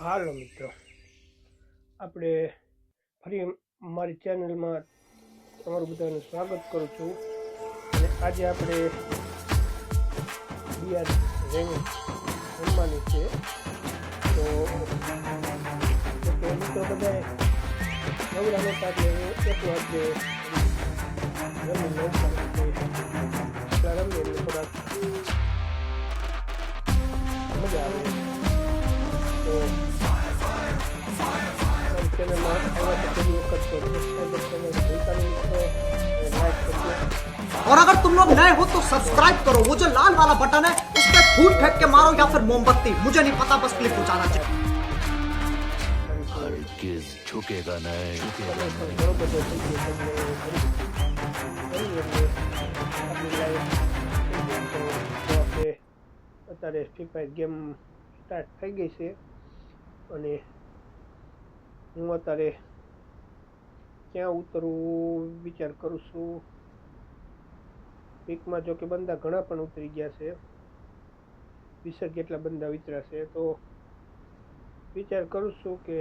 હાલો મિત્રો. આપણે ફરી મારી ચેનલમાં તમારું બધાનું સ્વાગત કરું છું. અને આજે આપણે બિયાર રેંગ રમવાની છે. તો મિત્રો બધા નવરા નહોતા એક વાગે રમી લઉં सब्सक्राइब करो वो जो लाल वाला बटन है उस पर फूट फेंक के मारो या फिर मोमबत्ती मुझे नहीं पता बस क्लिक हो जाना चाहिए કારણ કે किस झुकेगा नहीं झुकेगा તમે પણ ઘણો બધો થઈ ગયો તમને કરી એટલે આપણી લાઈફ તો આપણે અત્યારે ફ્રી ફાયર ગેમ સ્ટાર્ટ થઈ ગઈ છે અને હું અત્યારે ક્યાં ઉતરવું વિચાર કરું છું પીકમાં જો કે બંદા ઘણા પણ ઉતરી ગયા છે. વીસેક જેટલા બંદા ઉતર્યા છે. તો વિચાર કરું છું કે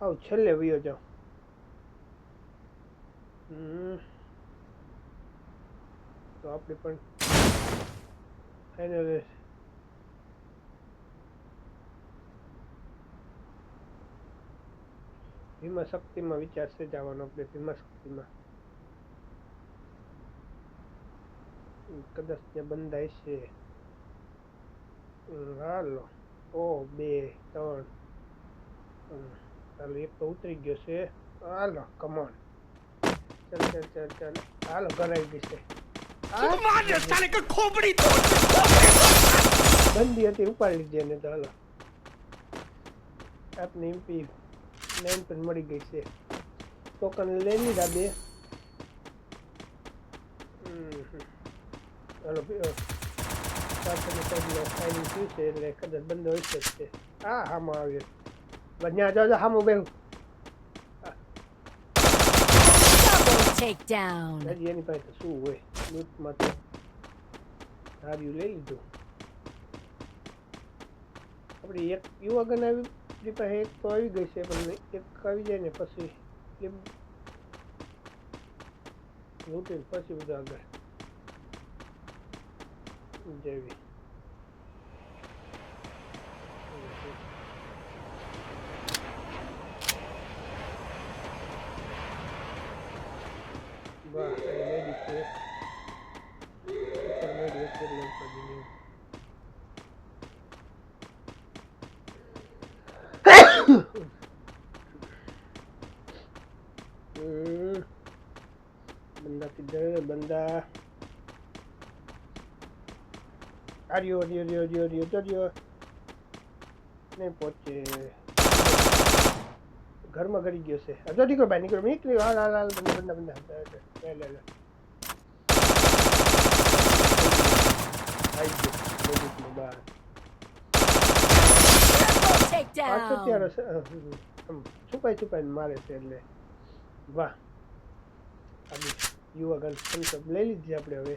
હાવ છેલ્લે વયો જાઉં. તો આપણે પણ ફાઇનલ ભીમા શક્તિમાં વિચારશે જવાનો આપણે ભીમા શક્તિમાં કદાચ ત્યાં બંધાય છે. હાલો. ઓ બે ત્રણ. ચાલો એક તો ઉતરી ગયો છે. હાલો કમોન ચાલ ચાલ ચાલ ચાલ. હાલો કરાવી દેશે બંદી હતી ઉપાડી લીધી એને તો હાલો. આપની એમપી નાઇન પણ મળી ગઈ છે. ટોકન લઈ લીધા બે હમ. હાલો સાઈડમાં ફાઇલિંગ થયું છે એટલે કદાચ બંધ હોઈ છે હા હામાં આવ્યો બંને જાઓ હામું બેહું Double takedown. હજી એની પાસે શું હોય લૂંટમાં તો ધાર્યું લઈ લીધું આપણે એક યુવા ગન આવી પાસે એક તો આવી ગઈ છે પણ એક આવી જાય ને પછી એમ લૂંટીને પછી બધા આગળ Derby. Right. આર્યો આર્યો આર્યો આર્યો તો આર્યો નહીં પહોંચે ઘરમાં કરી ગયો છે હજો દીકરો ભાઈ નીકળો નીકળ્યો હાલ હાલ હાલ બંને બંને બંદા લે લે લે આવી ગયો બહાર પાછો. ત્યારે છુપાઈ છુપાઈને મારે છે એટલે. વાહ. આ યુવા ગર્લ લઈ લીધી આપણે હવે.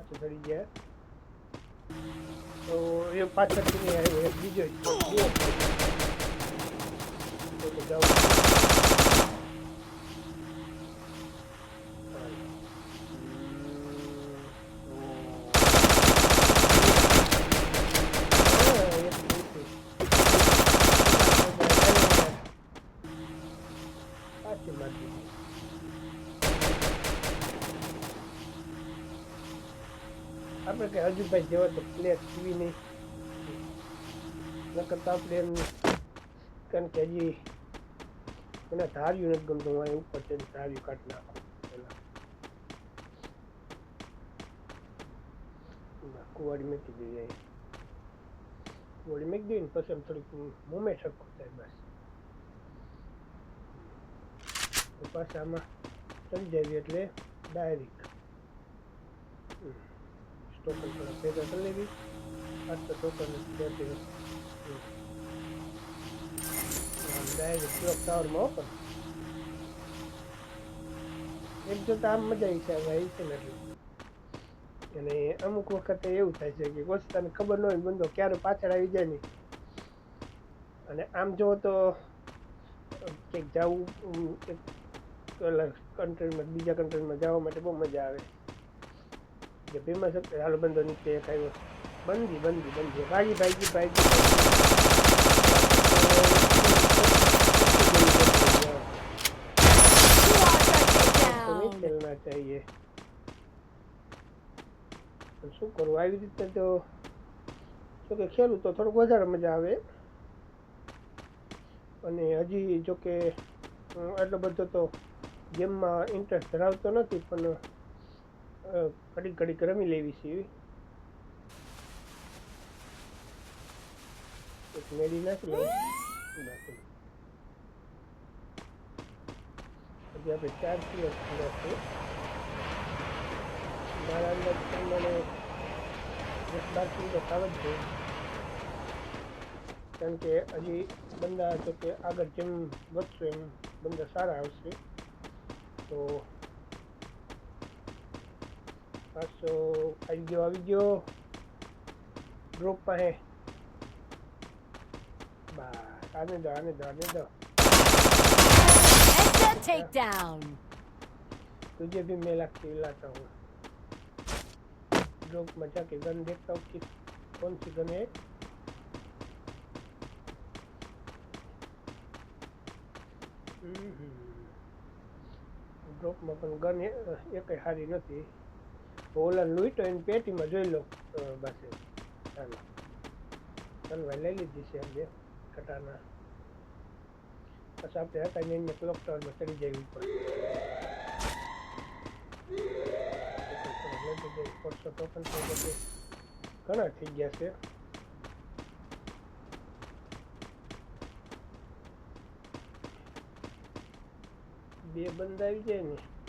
પાછો ચડી ગયા. તો એ પાછળથી આવ્યો એક બીજો તો કે હજુ ભાઈ જેવા તો પ્લેયર ટીવી નહીં. નકર તો આપણે એમ કારણ કે હજી મને ધાર્યું નથી ગમતું, હું ઉપર છે ધાર્યું કાઢી નાખું. પેલા કુવાડી મૂકી દઈએ ગોળી મૂકી દઈએ ને પછી આમ થોડીક મુમેન્ટ સરખું થાય બસ. પાછા આમાં ચડી જાય એટલે ડાયરેક્ટ. સ્ટોકન થોડા ભેગા કરી લેવી. આજ તો ટોકન બેઠી ડાયરેક્ટ ક્લોક ટાવરમાં ઓપન એક જોતા આમ મજા આવી છે ભાઈ છે ને એટલે. અને અમુક વખતે એવું થાય છે કે વસ્તાને ખબર ન હોય, બંધો ક્યારે પાછળ આવી જાય નહીં. અને આમ જુઓ તો ક્યાંક જવું, એક કન્ટ્રીમાં બીજા કન્ટ્રીમાં જવા માટે બહુ મજા આવે. જે ફેમસ હતો હાલો બંધો નીચે એક આવ્યો બંધી બંધી બંધી ભાગી ભાગી ભાગી You તો are shut નહીં down. ખેલના ચાહીએ પણ શું કરવું આવી રીતે તો જો કે ખેલું તો થોડુંક વધારે મજા આવે અને હજી જો કે હું એટલો બધો તો ગેમમાં ઇન્ટરેસ્ટ ધરાવતો નથી પણ અ, ઘડીક ઘડીક રમી લેવી છે એક મેળી નાખી લઉં. બાકી હજી આપણે ચાર થયા છે. મારા અંદર મને દસ બાર કિલો ખાવ જ જોઈએ. કારણ કે હજી બંદા જો કે આગળ જેમ વધશે એમ, બંદા સારા આવશે. તો પાછો આવી ગયો આવી ગયો ગ્રુપ પાસે બસ આને દો આને દો આને દો Headset takedown. तुझे भी मैं लाके लाता हूँ लोग मजा के गन देखता हूँ कि कौन सी गन है ડ્રોપમાં પણ ગન એ કંઈ સારી નથી ઓલા લૂંટો એની પેટીમાં જોઈ લો. બસ ચાલો. ચાલો ભાઈ લઈ લીધી છે બે કટાના. પછી આપણે હતા એને ક્લોક ટાવરમાં ચડી જવી પડે પણ ઘણા થઈ ગયા છે. બે બંધ આવી જાય ને.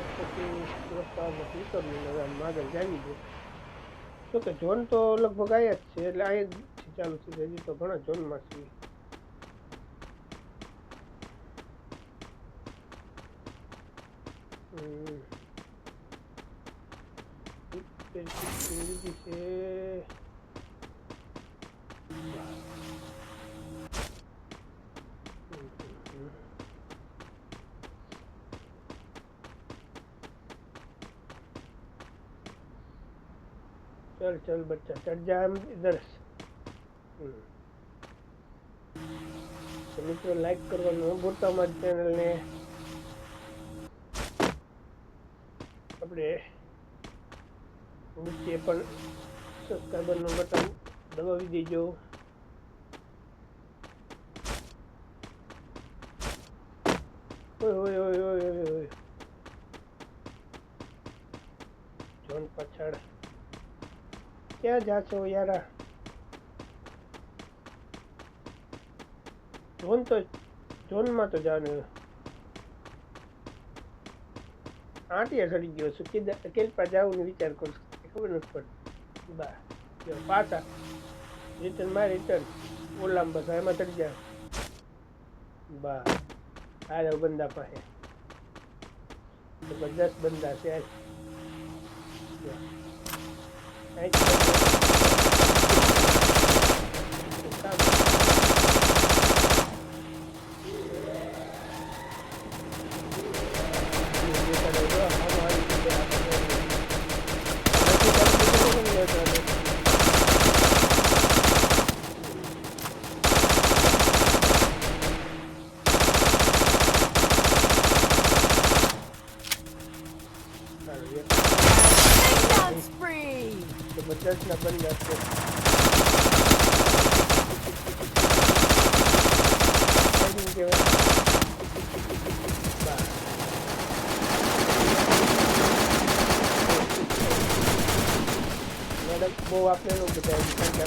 બસ પછી રસ્તા નથી કરવું હવે આમ આગળ જાવી દે તો કે ઝોન તો લગભગ આયા જ છે એટલે અહીંયા જ ચાલુ છે હજી તો ઘણા ઝોનમાં છે Thank સિત્તેર चल चल बच्चा चढ़ जा हम इधर હમ. તો મિત્રો લાઈક કરવાનું ન ભૂલતા અમારી ચેનલને આપણે નીચે પણ સબસ્ક્રાઈબરનું બટન દબાવી દેજો ઓય ઓય ઓય ઓય ઓય ઓય જોન પાછળ ક્યાં જા છો યારા ઝોન તો ઝોનમાં તો જવાનું આંટીયા ચડી ગયો છું કીધા કેલપા જવાનું વિચાર કરું છું ખબર નથી પડતી બા જો પાછા રિટર્ન માં રિટર્ન ઓલામાં બસ એમાં ચડી જાય બા આ રહ્યો બંદા પાસે જબરદસ્ત બંદા છે just double left. I didn't give it. Madam वो आपने लोग बताया जिसमें क्या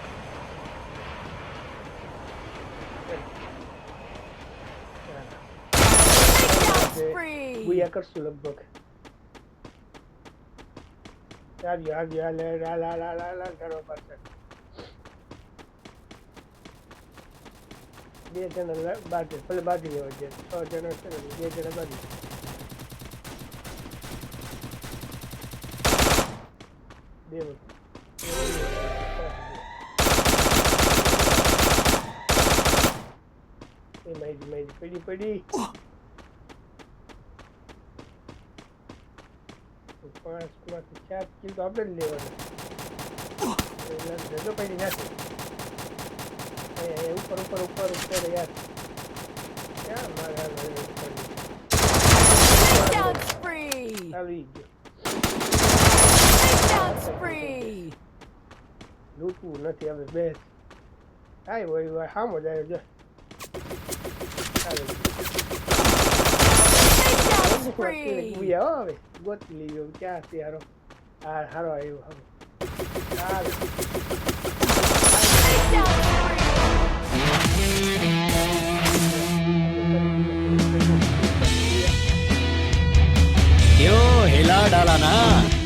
ગુયા કરશું લગભગ આવ્યો આવ્યો હાલે હાલ હાલ હાલ હાલ હાલ કરો પાછળ બે જણા બાજુ ભલે બાજુ લેવા છે છ જણા છે બે જણા બાજુ બે. એ માહિતી માહિતી પડી પડી પાંચ માંથી ચાર કિલો તો આપણે જ લેવાનું એટલે રજો પડી નાખે એ, એ, ઉપર ઉપર ઉપર ઉપર યાર ક્યાં મારા ઘરે ઉપર Takedown spree! આવી ગયો Takedown spree! લૂંટવું નથી હવે બેસ કાંઈ હોય હોય સામો જાય જો ગોતી લઈ હો હવે ગોતી લઈ ગયો ક્યાં છે હારો હા હારો આવ્યો હવે યો હેલા ડાલા ના